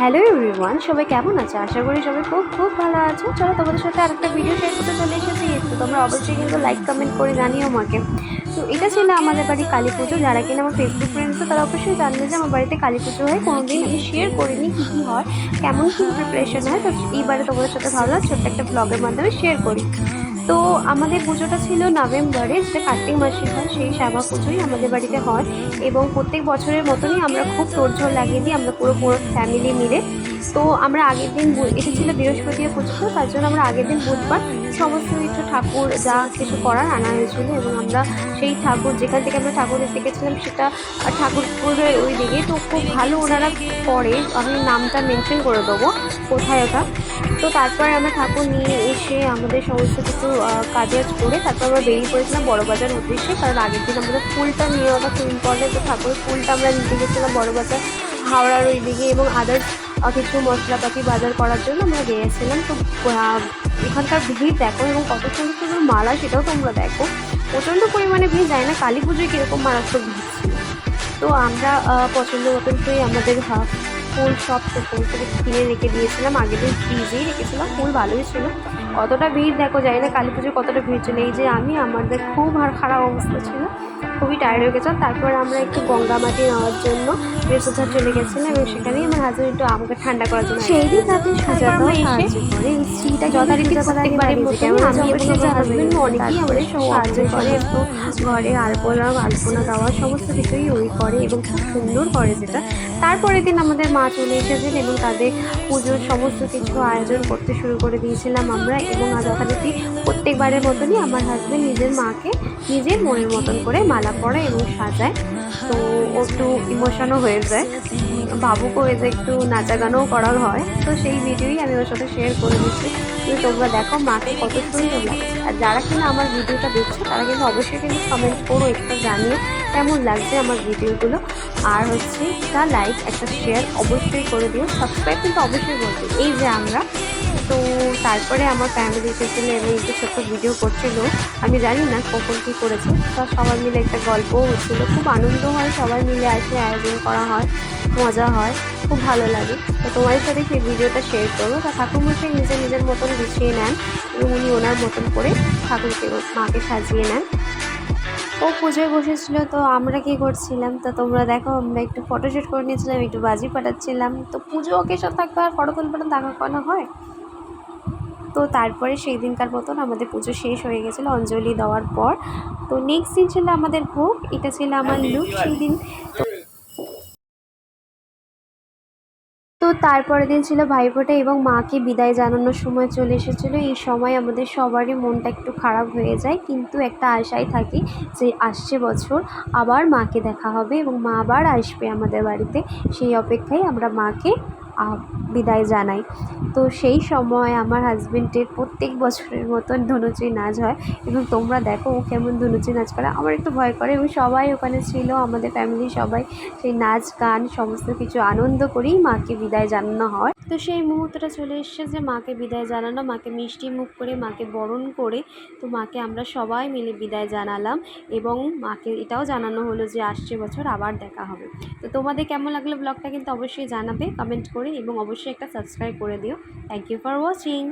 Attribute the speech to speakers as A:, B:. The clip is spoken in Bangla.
A: হ্যালো এভরিওয়ান সবাই কেমন আছে? আশা করি সবাই খুব খুব ভালো আছো। চলো তোমাদের সাথে আরেকটা ভিডিও শেয়ার করতে চলে এসেছি। তো তোমরা অবশ্যই কিন্তু লাইক কমেন্ট করে জানিও আমাকে। তো এটা ছিল আমাদের বাড়ি কালী পুজো। যারা কিনা আমার ফেসবুক ফ্রেন্ডস তারা অবশ্যই জানবে যে আমার বাড়িতে কালী পুজো হয়। কোনোদিন আমি শেয়ার করিনি কী কী হয়, কেমন কী প্রিপারেশন হয়। তো এইবারে তোমাদের সাথে ভাবলাম ছোট্ট একটা ব্লগের মাধ্যমে শেয়ার করি। তো আমাদের পুজোটা ছিল নভেম্বরে, যেটা কার্তিক মাসে হয়, সেই শ্যামা পুজোই আমাদের বাড়িতে হয়। এবং প্রত্যেক বছরের মতনই আমরা খুব তোড়ঝোড় লাগিয়ে দিই, আমরা পুরো পুরো ফ্যামিলি মিলে। তো আমরা আগের দিন এটা ছিল বৃহস্পতিবার পুজো তো তার জন্য আমরা আগের দিন বুধবার সমস্ত কিছু ঠাকুর, যা কিছু করার আনা হয়েছিল এবং আমরা সেই ঠাকুর, যেখান থেকে আমরা ঠাকুর দেখতে গেছিলাম সেটা ঠাকুরপুরের ওই দিকে তো খুব ভালো ওনারা করে, আমি নামটা মেনশন করে দেবো। কোথায় ওটা? তো তারপরে আমরা ঠাকুর নিয়ে এসে আমাদের সমস্ত কিছু কাজ করে তারপর আমরা বেরিয়ে পড়েছিলাম বড়বাজার উদ্দেশ্যে, কারণ আগের দিন আমাদের ফুলটা নিয়ে ওটা খুব ইম্পর্টেন্ট তো ঠাকুরের ফুলটা আমরা নিতে গেছিলাম বড়বাজার, হাওড়ার ওই দিকে এবং আদার্স কিছু মশলাপাতি বাজার করার জন্য আমরা গিয়েছিলাম। তো এখানকার ভিড় দেখো এবং কত সুন্দর সুন্দর মালা সেটাও তোমরা দেখো। প্রচণ্ড পরিমাণে ভিড় যায় না কালী পুজোয় কীরকম মারাত্মক ভিড় ছিল। তো আমরা পছন্দ মতন করে আমাদের ফুল সব ফুল থেকে কিনে রেখে দিয়েছিলাম। আগে দিন ফ্রিজেই রেখেছিলাম, ফুল ভালোই ছিল। অতটা ভিড় দেখো যাই না কালী পুজোর কতটা ভিড় ছিল। এই যে আমি আমাদের খুব আর খারাপ অবস্থা ছিল। খুবই টায়ার্ড হয়ে গেছিলাম। তারপর আমরা একটু গঙ্গা মাটি নেওয়ার জন্য বৃহস্পতিবার চলে গেছিলাম এবং সেখানেই আমার হাজবেন্ড একটু আমাকে ঠান্ডা করার জন্য সেই দিন রাতে সাহায্য করে স্ত্রীটা যথারীতি প্রত্যেকবারের মতো আমি এবং আমার হাজবেন্ড অনেকেই আমাদের সাহায্য করে। তো ঘরে আলপনা আলপনা দেওয়া সমস্ত কিছুই ওই করে এবং খুব সুন্দর করে যেটা। তারপরের দিন আমাদের মা চলে এসেছেন এবং তাদের পুজোর সমস্ত কিছু আয়োজন করতে শুরু করে দিয়েছিলাম আমরা এবং যথারীতি প্রত্যেকবারের মতনই আমার হাজবেন্ড নিজের মাকে নিজের মনের মতন করে মালা পরায় এবং সাজায়। তো একটু ইমোশনও হয়ে যায়। বাবুকেও এতে একটু নাচা গানও করা হয়। তো সেই ভিডিওই আমি ওর সাথে শেয়ার করে দিচ্ছি। কিন্তু তোমরা দেখো মাকে কত সুন্দর আর যারা কিনা আমার ভিডিওটা দেখছ, তারা কিন্তু অবশ্যই কিন্তু কমেন্ট করো, একটু জানিও কেমন লাগছে আমার ভিডিওগুলো। আর হচ্ছে একটা লাইক একটা শেয়ার অবশ্যই করে দিও। সাবস্ক্রাইব কিন্তু অবশ্যই করবে এই যে আমরা তো তারপরে আমার ফ্যামিলি এসেছিল এবং একটু ছোট্ট ভিডিও করছিল। আমি জানি না কখন কী করেছে। তা সবাই মিলে একটা গল্পও হচ্ছিল। খুব আনন্দ হয়, সবাই মিলে আসে, আয়োজন করা হয়, মজা হয়, খুব ভালো লাগে। তো তোমাদের সাথে সেই ভিডিওটা শেয়ার করব। তা ঠাকুরমশাই নিজের নিজের মতন গুছিয়ে নেন এবং উনি ওনার মতন করে ঠাকুরকে, মাকে সাজিয়ে নেন। ও পুজোয় বসেছিল, তো আমরা কি করছিলাম? তো তোমরা দেখো, আমরা একটু ফটোশ্যুট করে নিয়েছিলাম, একটু বাজি ফাটাচ্ছিলাম। তো পুজো ওকে সব থাকবে আর ফটো তুলবে না, দেখা করা হয়? তো তারপরে সেই দিনকার মতন আমাদের পুজো শেষ হয়ে গেছিল অঞ্জলি দেওয়ার পর। তো নেক্সট দিন ছিল আমাদের ভোগ এটা ছিল আমার লুক সেই দিন তো তারপরের দিন ছিল ভাইফোঁটা এবং মাকে বিদায় জানানোর সময় চলে এসেছিল। এই সময় আমাদের সবারই মনটা একটু খারাপ হয়ে যায় কিন্তু একটা আশায় থাকি যে আসছে বছর আবার মাকে দেখা হবে এবং মা আবার আসবে আমাদের বাড়িতে। সেই অপেক্ষায় আমরা মাকে বিদায় জানাই। তো সেই সময় আমার হাজব্যান্ডের প্রত্যেক বছরের মতন ধনুচি নাচ হয় এবং তোমরা দেখো ও কেমন ধনুচি নাচ করে। আমার একটু ভয় করে এবং সবাই ওখানে ছিল, আমাদের ফ্যামিলি সবাই সেই নাচ, গান, সমস্ত কিছু আনন্দ করেই মাকে বিদায় জানানো হয়। তো সেই মুহূর্তটা চলে এসছে যে মাকে বিদায় জানানো মাকে মিষ্টি মুখ করে, মাকে বরণ করে, তো মাকে আমরা সবাই মিলে বিদায় জানালাম এবং মাকে এটাও জানানো হলো যে আসছে বছর, আবার দেখা হবে। তো তোমাদের কেমন লাগল ব্লগটা কিন্তু অবশ্যই জানাবে কমেন্ট করে এবং অবশ্যই একটা সাবস্ক্রাইব করে দিও। Thank you for watching